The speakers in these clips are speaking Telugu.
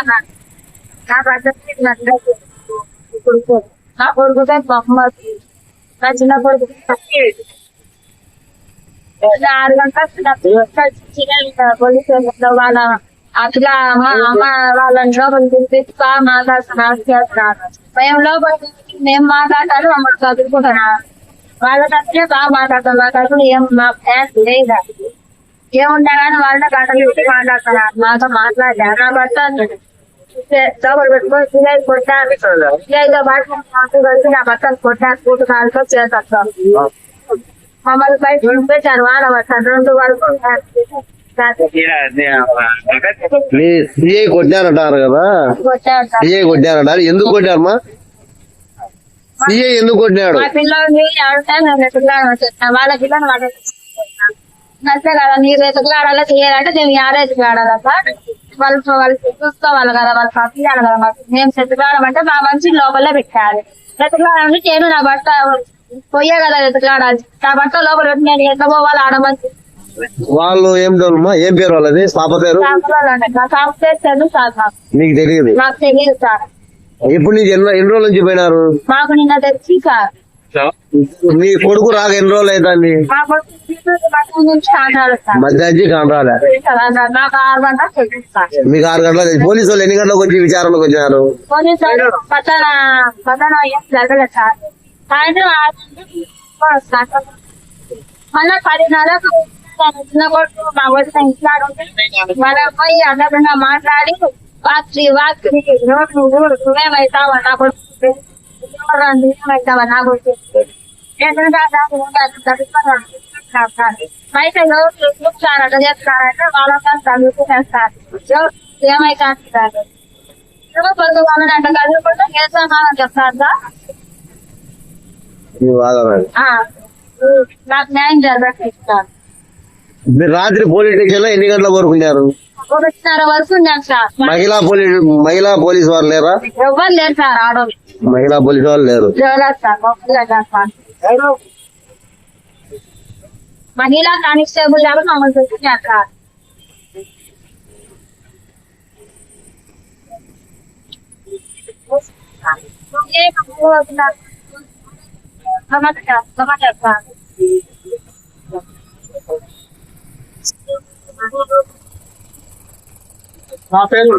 అన్నాడు. నా భర్తకి కొడుకు నా కొడుకుతే బొమ్మకి నా చిన్న కొడుకు ఆరు గంటల పోలీస్ వాళ్ళ అట్లా అమ్మ అమ్మ వాళ్ళని లోపలికి పిలిపించి బాగా మాట్లాడుతున్నారు చేస్తున్నారు మేము లోపలికి మేము మాట్లాడాలి మమ్మల్ని చదువుకుంటున్నారు వాళ్ళ తరఫునే బాగా మాట్లాడతాం. మా తరఫున ఏం మా ఫ్యాన్స్ లేదు? ఏముంటా వాళ్ళ గంటలు పెట్టి మాట్లాడుతున్నారు మాతో మాట్లాడారు? నా భర్త నా భర్తను కొట్టాను కూటు కాలుతో చేస్తాను. మమ్మల్ని బయట వాన పట్టాను రెండు వరకు సిఐ కొట్టారంటారు కదా? సిఐ కొట్టారంటారు ఎందుకు కొట్టారమ్మా? సిఐ ఎందుకు కొట్టినాడు? వాళ్ళ పిల్లలు వాళ్ళ అంతే కదా మీరు ఎత్తుకులాడాలా చేయాలంటే నేను యాడే ఎత్తుకులాడాలా సార్ వాళ్ళు వాళ్ళు చూసుకోవాలి కదా వాళ్ళు పంపించాలి కదా మాకు. మేము ఎత్తుకులాడమంటే మా మంచి లోపలే పెట్టాలి ఎత్తుకులాడాలంటే నేను నా భర్త పోయే కదా ఎత్తుకులాడాలి నా భర్త లోపల పెట్టి నేను ఎంత పోవాలి ఆడమంచి వాళ్ళు ఏం డోలమ్మా ఏం పేరు వాళ్ళది? పాప పేరు? మాకు. తెలియదు. తెలియదు సార్. ఎప్పుడు నుంచి ఎన్ని రోజుల నుంచి పోయినారు? మాకు నిన్న తెచ్చి సార్. మీ కొడుకు రాక ఎన్ని రోజులు అవుతుంది మధ్యాహ్నం కానరాలే మీకు ఆరు గంటలకు పోలీసు వాళ్ళు ఎన్ని గంటలకు వచ్చి విచారణకు చిన్న కొడుకు మా ఉంటే మన పోయి అందరంగా మాట్లాడి వాక్సి వాక్సి నోటు నువ్వు బయట ఎవరు చూస్తారట చేస్తారంటే వాళ్ళకి ఏమైతే అంటారు కొంత వాళ్ళని అంటే చదువుకుంటే చేస్తామని చెప్తారు సార్ నాకు న్యాయం మీరు రాత్రి పోలీస్ స్టేషన్లో ఎన్ని గంటల వరకు ఉన్నారు ఒకటిన్నర వరకు ఉన్నాను సార్. మహిళా పోలీస్ మహిళా పోలీస్ వారు లేరా? ఎవ్వరు లేరు సార్ ఆడోళ్ళు. మహిళా పోలీస్ వాళ్ళు లేరు ఎవరు సార్ ఒక్కరే లేరు సార్ మహిళా కానిస్టేబుల్ గారు మమ్మల్ని చూపించారు సార్ నమస్కారం నమస్కారం సార్ నా పేరు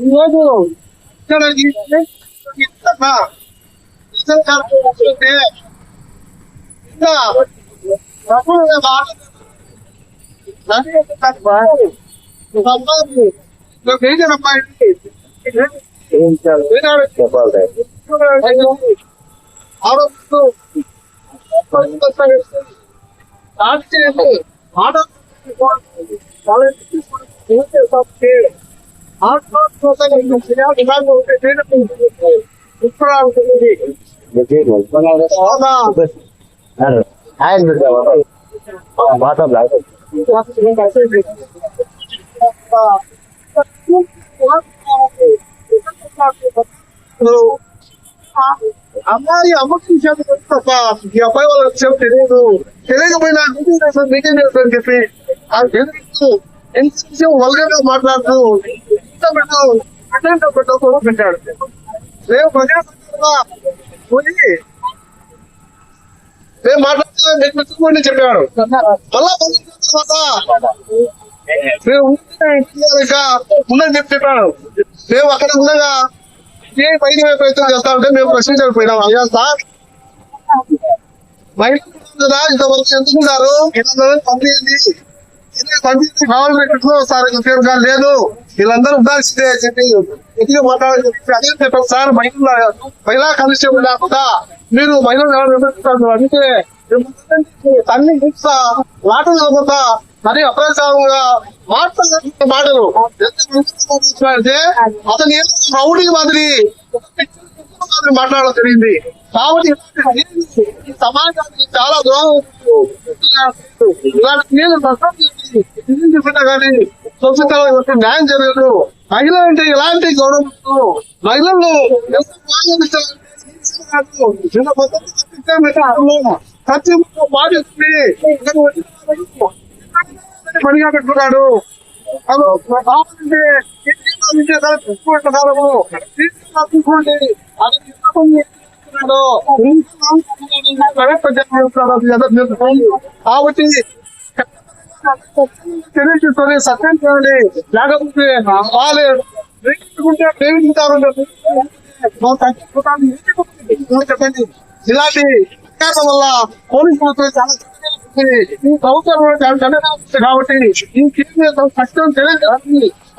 ఈరోజు ఇక్కడ ఇంతగా నిజంగా చూస్తుంటే ఇంకా ప్రభువు మాట మేజర్ అబ్బాయి ఆరోగ్యం అమ్మాయి అమ్మకి చెప్పు తప్ప ఈ అబ్బాయి వాళ్ళకి చెప్పు తెలియదు తెలియకపోయినా మీటింగ్ చేస్తాను మీటింగ్ చేస్తాను చెప్పి ఆ ఎందుకు ఎంత విషయం వల్గర్గా మాట్లాడుతూ ఇంత పెట్టు అటెండ్ కూడా పెట్టాడు. రేపు పోయి మీకు చెప్పాడు. మళ్ళా ఉందని చెప్పి చెప్పాడు. మేము అక్కడ ఉండగా. ఏ బయట ప్రయత్నం చేస్తా ఉంటే మేము ప్రశ్నించకపోయినాం అయ్యా సార్. మహిళలు కదా ఇంతవరకు ఎందుకున్నారు పంపించండి పంపించి కావాలి సార్ ఇంకా లేదు. వీళ్ళందరూ ఉండాల్సిందే చెప్పి మాట్లాడాలి చెప్పి అదే చెప్పారు సార్ మహిళ మహిళా కానిస్టేబుల్ లేకుండా మీరు మహిళలు అంటే తల్లి హింస మాటలు చదువుతా మరి అప్రచారంగా మాట్లాడుతున్న మాటలు అంటే అతను ఏదో రౌడీ మాదిరి మాట్లాడడం జరిగింది. కాబట్టి ఈ సమాజానికి చాలా దూరం ఇలాంటి నేను కానీ న్యాయం జరగదు మహిళ అంటే ఇలాంటి గౌరవం మహిళలు చిన్న ప్రతి ఒక్క బాధిస్తుంది పనిగా పెట్టుకున్నాడు అది కాలము కాబట్టి తెలియచుకొని సత్యం చేయండి లేకపోతే వాళ్ళే ప్రేమించుకుంటే ప్రేమించుతారు చెప్పండి. ఇలాంటి వల్ల పోలీసు ప్రభుత్వం చాలా ఈ చంద్రబాబు కాబట్టి ఈ కేసు సత్యం తెలియదు.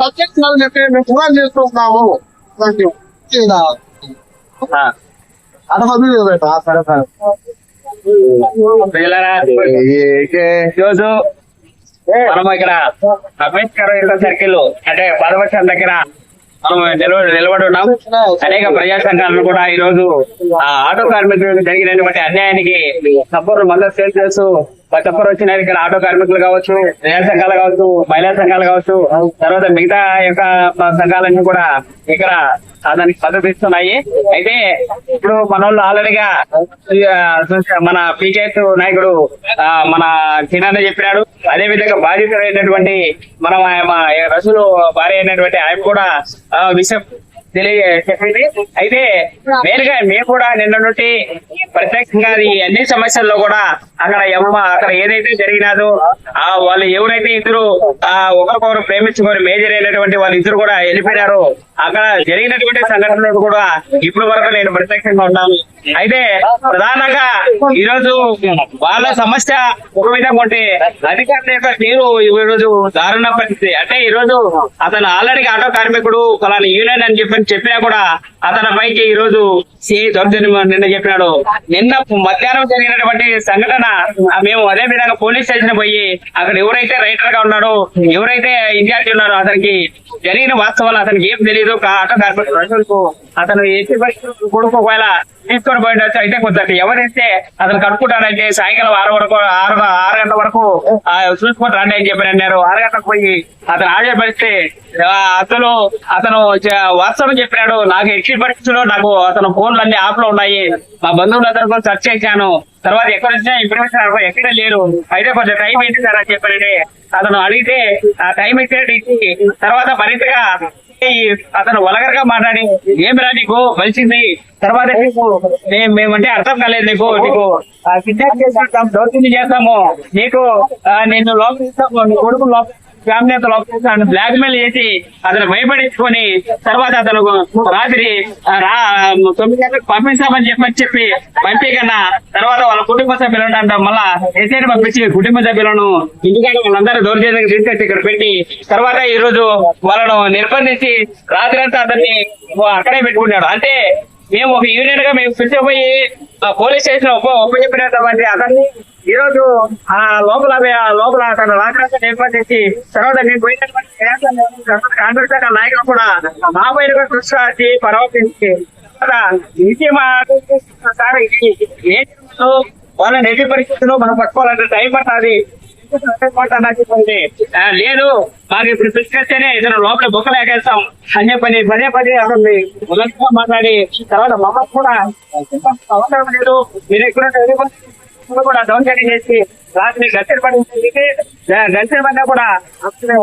సత్యం చేయాలని చెప్పి మేము కూడా చేస్తున్నాము యూ సరే సరే. మనం ఇక్కడ అంబేద్కర్ ఇంటర్ సర్కిల్ అంటే పదవచనం దగ్గర మనం నిలబడి ఉన్నాం. అనేక ప్రజా సంఘాలను కూడా ఈ రోజు ఆ ఆటో కార్మికులకు జరిగినటువంటి అన్యాయానికి సంపూర్ణ మద్దతు చేస్తూ ప్రతి ఒక్కరు వచ్చిన ఇక్కడ ఆటో కార్మికులు కావచ్చు ప్రజా సంఘాలు కావచ్చు మహిళా సంఘాలు కావచ్చు తర్వాత మిగతా యొక్క సంఘాలన్నీ కూడా ఇక్కడ దానికి మద్దతిస్తున్నాయి అయితే ఇప్పుడు మన వాళ్ళు ఆల్రెడీగా మన పీకేఎస్ నాయకుడు ఆ, మన చిన్న చెప్పినాడు. అదే విధంగా బాధితుడైనటువంటి మన రసులు భార్య అయినటువంటి ఆయన కూడా విషయం తెలియ చెప్పింది అయితే నేరుగా మేము కూడా నిన్న నుండి ప్రత్యేకంగా ఈ అన్ని సమస్యల్లో కూడా అక్కడ అక్కడ ఏదైతే జరిగినాదో ఆ వాళ్ళు ఎవరైతే ఇద్దరు ఆ ఒకరికొకరు ప్రేమించుకొని మేజర్ అయినటువంటి వాళ్ళు ఇద్దరు కూడా వెళ్ళిపోయినారు. అక్కడ జరిగినటువంటి సంఘటనలు కూడా ఇప్పుడు వరకు నేను ప్రత్యక్షంగా ఉన్నాను. అయితే ప్రధానంగా ఈరోజు వాళ్ళ సమస్య ఒక విధంగా ఉంటే అధికారుల యొక్క తీరు ఈరోజు రోజు దారుణ పరిస్థితి. అంటే ఈరోజు అతను ఆల్రెడీ ఆటో కార్మికుడు ఫలాని యూనియన్ అని చెప్పి చెప్పినా కూడా అతని పైకి ఈ రోజు సిఐ దౌర్జన్యం నిన్న చెప్పినాడు. నిన్న మధ్యాహ్నం జరిగినటువంటి సంఘటన మేము అదే విధంగా పోలీస్ స్టేషన్ పోయి అక్కడ ఎవరైతే రైటర్గా ఉన్నాడో ఎవరైతే ఇన్ఛార్జ్ ఉన్నారో అతనికి జరిగిన వాస్తవాలు అతనికి ఏం తెలియదు కా- ఆటో అతను ఎట్టి పరిస్థితుల్లో కొడుకు ఒకవేళ తీసుకొని పోయిండొచ్చు అయితే కొంచెం ఎవరైతే అతను కట్టుకుంటారంటే సాయంకాలం ఆరు వరకు ఆరు ఆరు గంటల వరకు చూసుకొని రండి అని చెప్పి అన్నారు. ఆరు గంటలకు పోయి అతను హాజరుపరిస్తే ఆ, అతను అతను వాస్తవం చెప్పినాడు. నాకు ఎట్టి పరిస్థితుల్లో నాకు. అతను ఫోన్లు అన్ని ఆఫ్లో ఉన్నాయి. మా బంధువులు అతను సెర్చ్ చేశాను. తర్వాత ఎక్కడ వచ్చినా ఇన్ఫర్మేషన్ ఎక్కడ లేరు. అయితే కొంచెం టైం ఏంటి సార్ అని చెప్పారండి అతను అడిగితే ఆ టైం ఇచ్చేది ఇచ్చి తర్వాత మరింతగా ఈ అతను వలగరగా మాట్లాడి ఏం రా నీకు? కలిసింది తర్వాత నీకు మేమంటే అర్థం కాలేదు నీకు నీకు కిడ్నాప్ చేస్తాం దౌర్జన్యం చేస్తాము. నీకు నేను నిన్ను ఇస్తాము. నీ కొడుకు లోపల ఫ్యామిలీ అతను బ్లాక్ మెయిల్ చేసి అతను భయపడించుకొని తర్వాత అతను రాత్రి తొమ్మిది గంటలకు పంపిస్తామని చెప్పని చెప్పి పంపించకన్నా తర్వాత వాళ్ళ కుటుంబ సభ్యులు అంట మళ్ళా ఎస్ఐడి పంపించి కుటుంబ సభ్యులను ఇంటికాడ వాళ్ళందరూ దౌర్జన్యం తీసుకొచ్చి ఇక్కడ పెట్టి తర్వాత ఈ రోజు వాళ్ళను నిర్బంధించి రాత్రి అంతా అతన్ని అక్కడే పెట్టుకున్నాడు. అంటే మేము ఒక యూనియన్గా మేము పిలిచిపోయి పోలీస్ స్టేషన్ ఉపయోగపడేటువంటి అతన్ని ఈ రోజు ఆ లోపల లోపల అతను రాత్రి నిర్బంధించి తర్వాత మేము పోయినటువంటి కాంగ్రెస్ నాయకులు కూడా మా పైన దృష్టి రాసి పరామర్శించి మా సార్ ఏ వాళ్ళని ఎట్టి పరిస్థితుల్లో మనం పట్టుకోవాలంటే టైం పట్టాలి. లేదు మాకు ఇప్పుడు పిలిచేస్తేనే ఇతను లోపల బుక్కలు ఎగేస్తాం. పని చెప్పని పదే పదే అసలు మొదటిగా మాట్లాడి తర్వాత మమ్మల్ని కూడా అవసరం లేదు మీరు ఎక్కడ కూడా దౌర్జన్యం చేసి రాత్రి గంటల పడి గంటల పడినా కూడా అసలు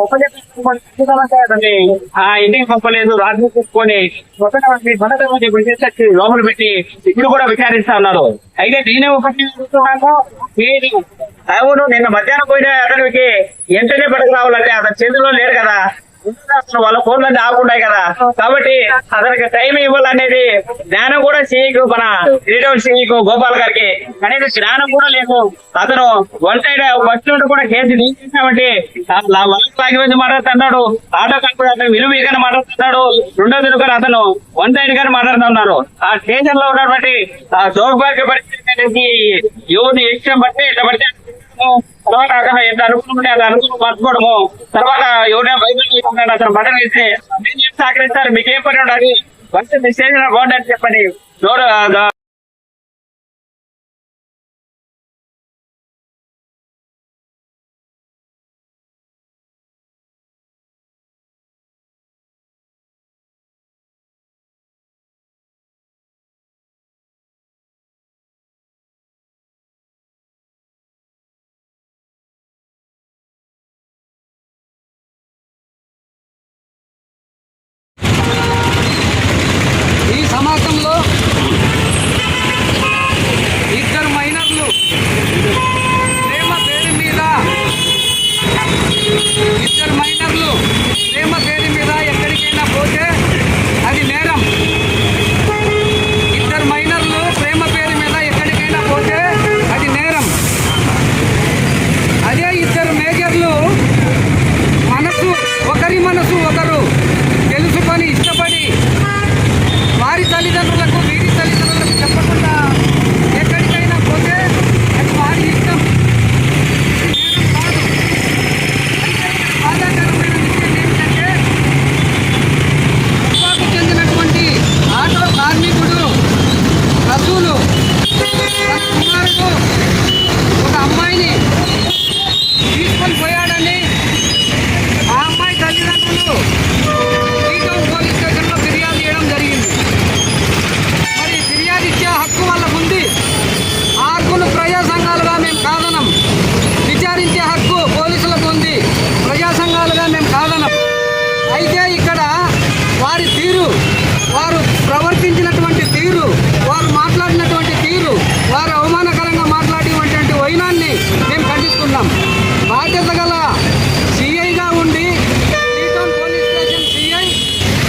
ఆ ఇంటికి పంపలేదు రాత్రి తీసుకొని మొదటి విడిచేసి లోపల పెట్టి ఇప్పుడు కూడా విచారిస్తా ఉన్నారు. అయితే నేనే ఒకటి మీరు అవును నిన్న మధ్యాహ్నం పోయిన అతనికి వెంటనే పడక రావాలంటే అతని చేతిలో లేరు కదా. అసలు వాళ్ళ ఫోన్లన్నీ ఆగుంటాయి కదా. కాబట్టి అతనికి టైం ఇవ్వాలనేది జ్ఞానం కూడా చేయకు మన గ్రీడౌన్ చేయకు గోపాల్ గారికి. అనేది జ్ఞానం కూడా లేదు. అతను వన్ సైడ్ ఫస్ట్ నుండి కూడా కేసు తీసేసామంటే వాళ్ళకి మాట్లాడుతున్నాడు. ఆటో కంపెనీ అతను ఇక్కడ మాట్లాడుతున్నాడు. రెండోది కూడా అతను వన్ సైడ్ గానే మాట్లాడుతున్నారు ఆ స్టేషన్లో ఉన్నటువంటి ఆ దౌర్భాగ్య పరిస్థితి అనేది ఎవరిని ఇష్టం బట్టి ఇట్లా పడితే తర్వాత అతను ఎంత అనుకుంటుంటే అది అనుకుని పట్టుకోవడము తర్వాత ఎవరైనా బయట అతను బటన్ ఇస్తే నేను ఏం సహకరిస్తారు? మీకేం పని ఉండాలి?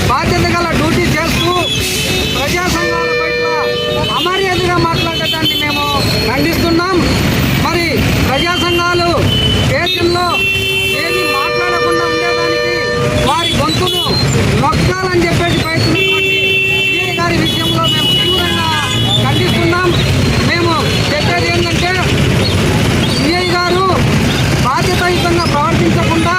బాధ్యత గల డ్యూటీ చేస్తూ ప్రజా సంఘాల పట్ల అమర్యాదగా మాట్లాడటాన్ని మేము ఖండిస్తున్నాం. మరి ప్రజా సంఘాలు దేశంలో ఏమి మాట్లాడకుండా ఉండేదానికి వారి గొంతును నొక్కాలని చెప్పేసి ప్రయత్నించినటువంటి సిఐ గారి విషయంలో మేము తీవ్రంగా ఖండిస్తున్నాం. మేము చెప్పేది ఏంటంటే సిఐ గారు బాధ్యతాయుతంగా ప్రవర్తించకుండా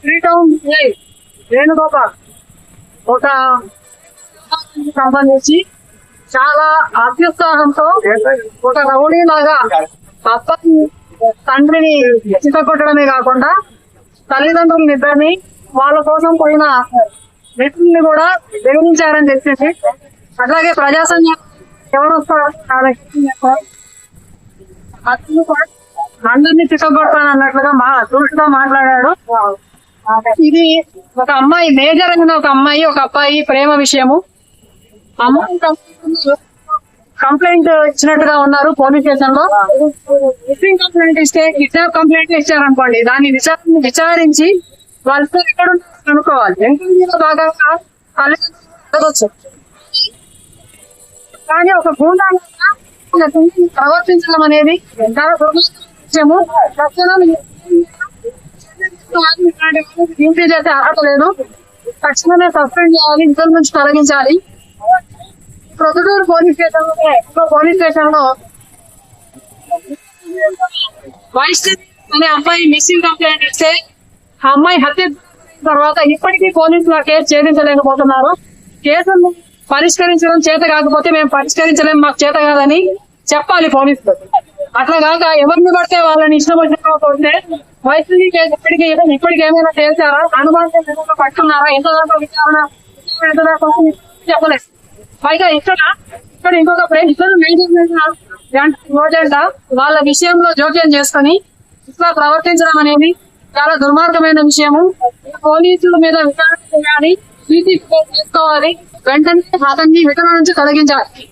శ్రీటౌన్ వేణుగోపాల్ ఒక సంబంధించి చాలా అత్యుత్సాహంతో ఒక రౌడీ లాగా తప్ప తండ్రిని చితగొట్టడమే కాకుండా తల్లిదండ్రులనిద్దరిని వాళ్ళ కోసం పోయిన వీటిని కూడా విభజించారని చెప్పేసి అట్లాగే ప్రజాసంఘం ఎవరు అతను కూడా అందరినీ తిట్టబడతాను అన్నట్లుగా మా అదృష్టంగా మాట్లాడాడు. ఇది ఒక అమ్మాయి మేజర్ అయిన ఒక అమ్మాయి ఒక అబ్బాయి ప్రేమ విషయము. అమ్మాయి కంప్లైంట్ ఇచ్చినట్టుగా ఉన్నారు పోలీస్ స్టేషన్లో కిడ్నాప్ కంప్లైంట్ ఇస్తే కిడ్నాప్ కంప్లైంట్ ఇచ్చారనుకోండి దాన్ని విచారించి వాళ్ళతో ఎక్కడ అనుకోవాలి. కనుక్కోవాలి భాగంగా వాళ్ళని కానీ ఒక గుండా ప్రవర్తించడం అనేది చాలా దుర్మార్గము తక్షణం డ్యూటీ చేసే అర్హత లేదు తక్షణమే సస్పెండ్ చేయాలి. ఇంటర్ నుంచి తొలగించాలి. ప్రొద్దుటూరు పోలీస్ స్టేషన్లో పోలీస్ స్టేషన్లో వాయిస్ అనే అమ్మాయి మిస్సింగ్ కంప్లైంట్ ఇస్తే ఆ అమ్మాయి హత్య తర్వాత ఇప్పటికీ పోలీసులు ఆ కేసు ఛేదించలేకపోతున్నారు. కేసును పరిష్కరించడం చేత కాకపోతే మేము పరిష్కరించలేము మాకు చేత కాదని చెప్పాలి పోలీసులు. అట్లా కాక ఎవరిని పడితే వాళ్ళని ఇష్టం వచ్చినట్టు కొడితే వైసీపీ కేసు ఇప్పటికీ ఇప్పటికి ఏమైనా చేశారా? అనుమానం పట్టుకున్నారా? ఎంత దాకా విచారణ ఎంత దాకా చెప్పలేదు. పైగా ఇక్కడ ఇక్కడ ఇంకొక ప్లేస్ ఇద్దరు మెయింటైన్ రోజంట వాళ్ళ విషయంలో జోక్యం చేసుకొని ఇట్లా ప్రవర్తించడం అనేది చాలా దుర్మార్గమైన విషయము. పోలీసుల మీద విచారణ చేయాలి తీసుకోవాలి వెంటనే అతన్ని విధుల నుంచి తొలగించాలి.